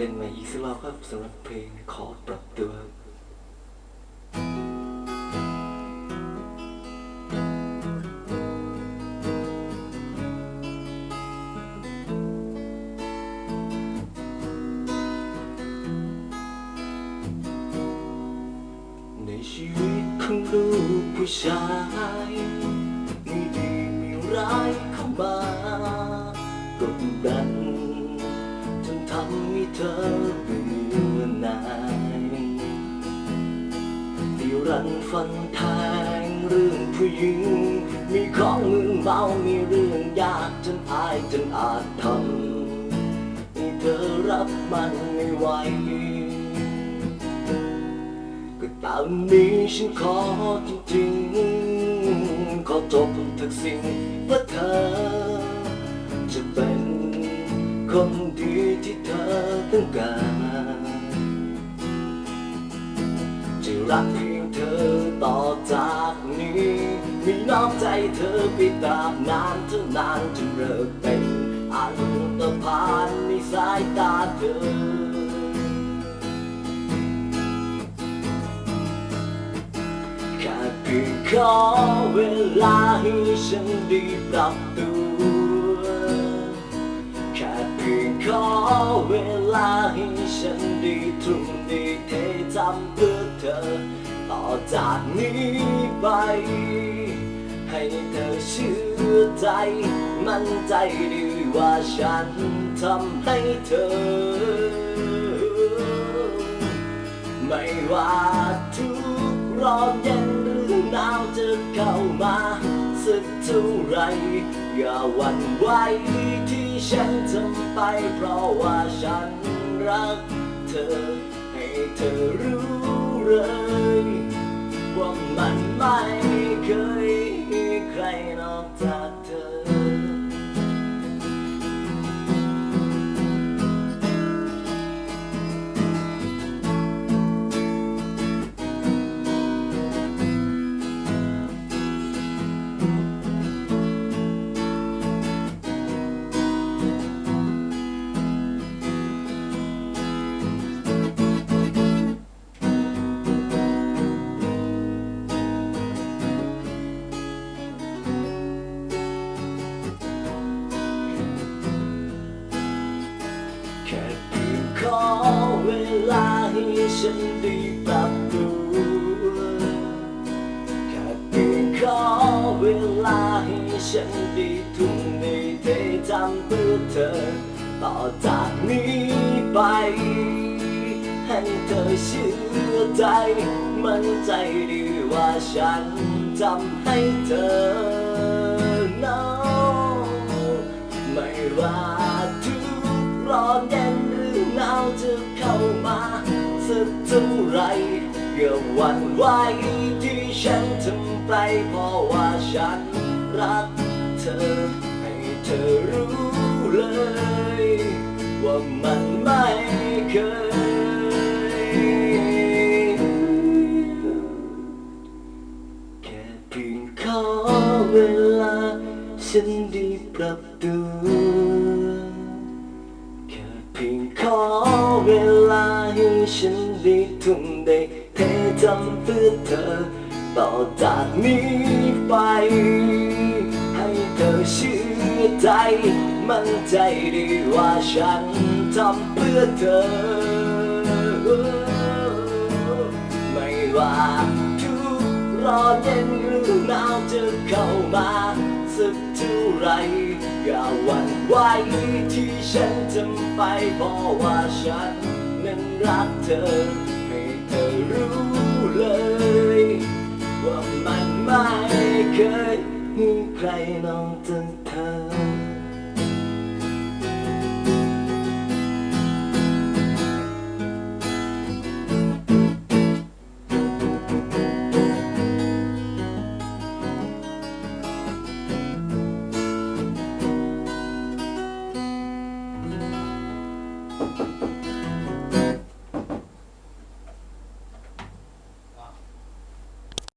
เล่นใหม่อีกสักรอบครับสำหรับเพลงขอปรับตัวในชีวิตของลูกผู้ชาย มีดีมีร้ายเข้ามา ที่รันฟันแทงเรื่องผู้หญิง มีของมือเมามีเรื่องยากจนอายจนอาจทำให้เธอรับมันไม่ไหวก็ตามนี้ฉันขอจริงๆ ขอจบทุกสิ่งเพื่อเธอ จะเป็นคนดีที่เธอต้องการจะรักเพียงเธอต่อจากนี้มีน้ำใจเธอไปตามนานเท่านานจนเลิกเป็นอันตรพานในสายตาเธอแค่เพียงขอเวลาให้ฉันได้ปรับตัวแค่เพียงขอเวลาให้ฉันได้ทุ่มเท อจากนี้ไป ให้เธอเชื่อใจ มั่นใจดีว่าฉันทำให้เธอ ไม่ว่าทุกร้อนเย็นหรือหนาวจะเข้ามาสักเท่าไรอย่าหวั่นไหวที่ฉันทำไปเพราะว่าฉันรักเธอ ให้เธอรู้เลย ว่ามันไม่เคยมีใครนอกจ แค่เพียงขอเวลาให้ฉันได้ปรับตัวแค่เพียงขอเวลาให้ฉันได้ทุ่มได้เททำเพื่อเธอ ต่อจากนี้ไปให้เธอเชื่อใจ มั่นใจดีว่าฉันทำให้เธอ no ไสักเท่าไรอย่าหวั่นไหวที่ฉันทำไปเพราะว่าฉันรักเธอ ให้เธอรู้เลย ว่ามันไม่เคย แค่เพียงขอเวลา ฉันไดีปรับตัว ด้ทุ่มได้เททำเพื่อเธอ ต่อจากนี้ไป ให้เธอเชื่อใจ มั่นใจดีว่าฉันทำเพื่อเธอ ไม่ว่าทุกร้อนเย็นหรือหนาวจะเข้ามาสักเท่าไรอย่าหวั่นไหวที่ฉันทำไปเพราะว่าฉัน นั้นรักเธอ ให้เธอรู้เลย ว่ามันไม่เคยมีใครนอกจากเธอ